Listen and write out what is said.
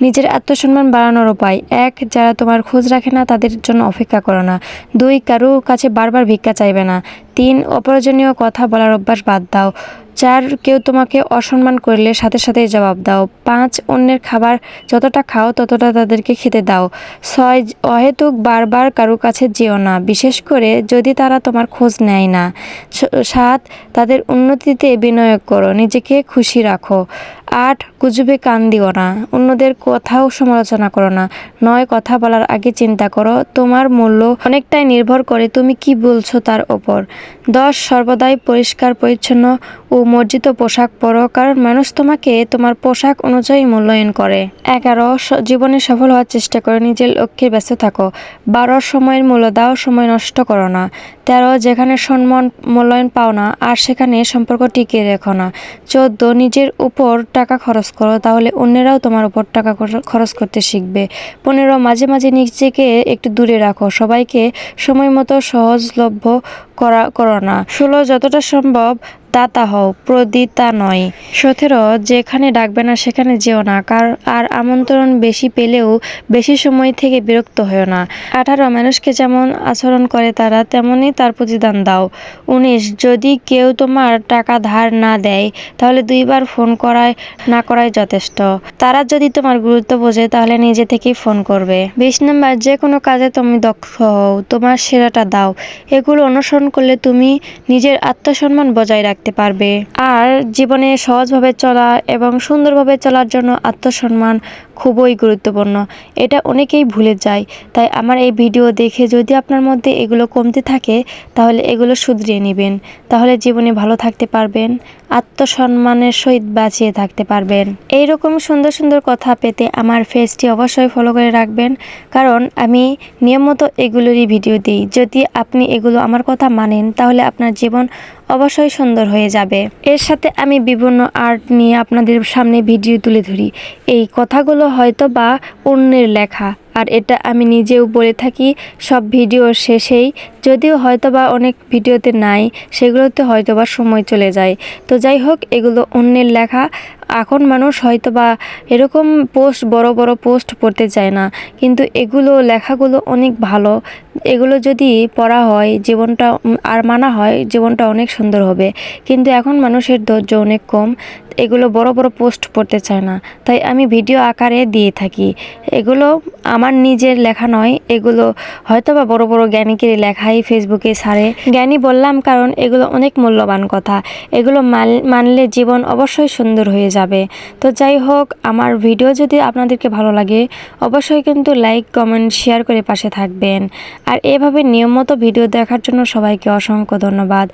নিজের আত্মসম্মান বাড়ানোর উপায়। এক, যারা তোমার খোঁজ রাখে না, তাদের জন্য অপেক্ষা করো না। দুই, কারও কাছে বারবার ভিক্ষা চাইবে না। তিন অপ্রয়োজনীয় কথা বলার অভ্যাস বাদ দাও। চার, কেউ তোমাকে অসম্মান করলে সাথে সাথে জবাব দাও। পাঁচ, অন্যের খাবার যতটা খাও ততটা তাদেরকে খেতে দাও। ছয়, অহেতুক বারবার কারও কাছে যেও না, বিশেষ করে যদি তারা তোমার খোঁজ নেয় না। সাত, তাদের উন্নতিতে বিনিয়োগ করো, নিজেকে খুশি রাখো। আট, গুজবে কান দিও না, অন্যদের কথাও সমালোচনা করো না। নয়, কথা বলার আগে চিন্তা করো, তোমার মূল্য অনেকটাই নির্ভর করে তুমি কি বলছো তার ওপর। দশ সর্বদাই পরিষ্কার, পরিচ্ছন্ন ও মর্জিত পোশাক পরো, কারণ মানুষ তোমাকে তোমার পোশাক অনুযায়ী মূল্যায়ন করে। এগারো জীবনে সফল হওয়ার চেষ্টা করো, নিজের লক্ষ্যে ব্যস্ত থাকো। বারো, সময়ের মূল্য দাও, সময় নষ্ট করো না। তেরো, যেখানে সম্মান মূল্যায়ন পাও না, আর সেখানে সম্পর্ক টিকিয়ে রেখো না। চোদ্দ, নিজের উপর টাকা খরচ করো, তাহলে অন্যেরাও তোমার উপর টাকা খরচ করতে শিখবে। পনেরো, মাঝে মাঝে নিজেকে একটু দূরে রাখো। সবাইকে সময় মতো সহজলভ্য করা করো না। ষোলো যতটা সম্ভব দাতা হও প্রদিতা নয়। সতেরো, যেখানে ডাকবে না সেখানে যেও না, কার, আর আমন্ত্রণ বেশি পেলেও বেশি সময় থেকে বিরক্ত হয়েও না। আঠারো, মানুষকে যেমন আচরণ করে তারা, তেমনই তার প্রতিদান দাও। উনিশ, যদি কেউ তোমার টাকা ধার না দেয়, তাহলে দুইবার ফোন করায়, না করাই যথেষ্ট। তারা যদি তোমার গুরুত্ব বোঝে, তাহলে নিজে থেকেই ফোন করবে। বিশ নম্বর, যে কোনো কাজে তুমি দক্ষ হও, তোমার সেরাটা দাও। এগুলো অনুসরণ করলে তুমি নিজের আত্মসম্মান বজায় রাখতে পারবে। আর জীবনে সহজভাবে চলা এবং সুন্দরভাবে চলার জন্য আত্মসম্মান খুবই গুরুত্বপূর্ণ। এটা অনেকেই ভুলে যায়। তাই আমার এই ভিডিও দেখে যদি আপনার মধ্যে এগুলো কমতে থাকে, তাহলে এগুলো শুধরিয়ে নেবেন। তাহলে জীবনে ভালো থাকতে পারবেন, আত্মসম্মানের সহিত বাঁচিয়ে থাকতে পারবেন। এই রকম সুন্দর সুন্দর কথা পেতে আমার ফেসটি অবশ্যই ফলো করে রাখবেন। কারণ আমি নিয়মিত এগুলোরই ভিডিও দিই। যদি আপনি এগুলো আমার কথা মানেন, তাহলে আপনার জীবন অবশ্যই সুন্দর হয়ে যাবে। এর সাথে আমি বিভিন্ন আর্ট নিয়ে আপনাদের সামনে ভিডিও তুলে ধরি। এই কথাগুলো হয়তো বা অন্যের লেখা, আর এটা আমি নিজেও বলে থাকি, সব ভিডিওর শেষেই। যদিও হয়তো বা অনেক ভিডিওতে নাই, সেগুলোতে হয়তো বা সময় চলে যায়। তো যাই হোক, এগুলো অন্যের লেখা এখন মানুষ হয়তো বা এরকম পোস্ট, বড় বড় পোস্ট পড়তে চায় না। কিন্তু এগুলো, লেখাগুলো অনেক ভালো। এগুলো যদি পড়া হয়, জীবনটা আর মানা হয়, জীবনটা অনেক সুন্দর হবে। কিন্তু এখন মানুষের ধৈর্য অনেক কম। এগুলো বড় বড় পোস্ট পড়তে চায় না। তাই আমি ভিডিও আকারে দিয়ে থাকি। এগুলো আমার নিজের লেখা নয়। এগুলো হয়তো বা বড় বড় জ্ঞানীকে লেখাই, ফেসবুকে সারে। জ্ঞানী বললাম কারণ এগুলো অনেক মূল্যবান কথা। এগুলো মানলে জীবন অবশ্যই সুন্দর হয়ে যাবে। তো যাই হোক, আমার ভিডিও যদি আপনাদেরকে ভালো লাগে, অবশ্যই কিন্তু লাইক কমেন্ট শেয়ার করে পাশে থাকবেন। আর এভাবে নিয়মিত ভিডিও দেখার জন্য সবাইকে অসংখ্য ধন্যবাদ।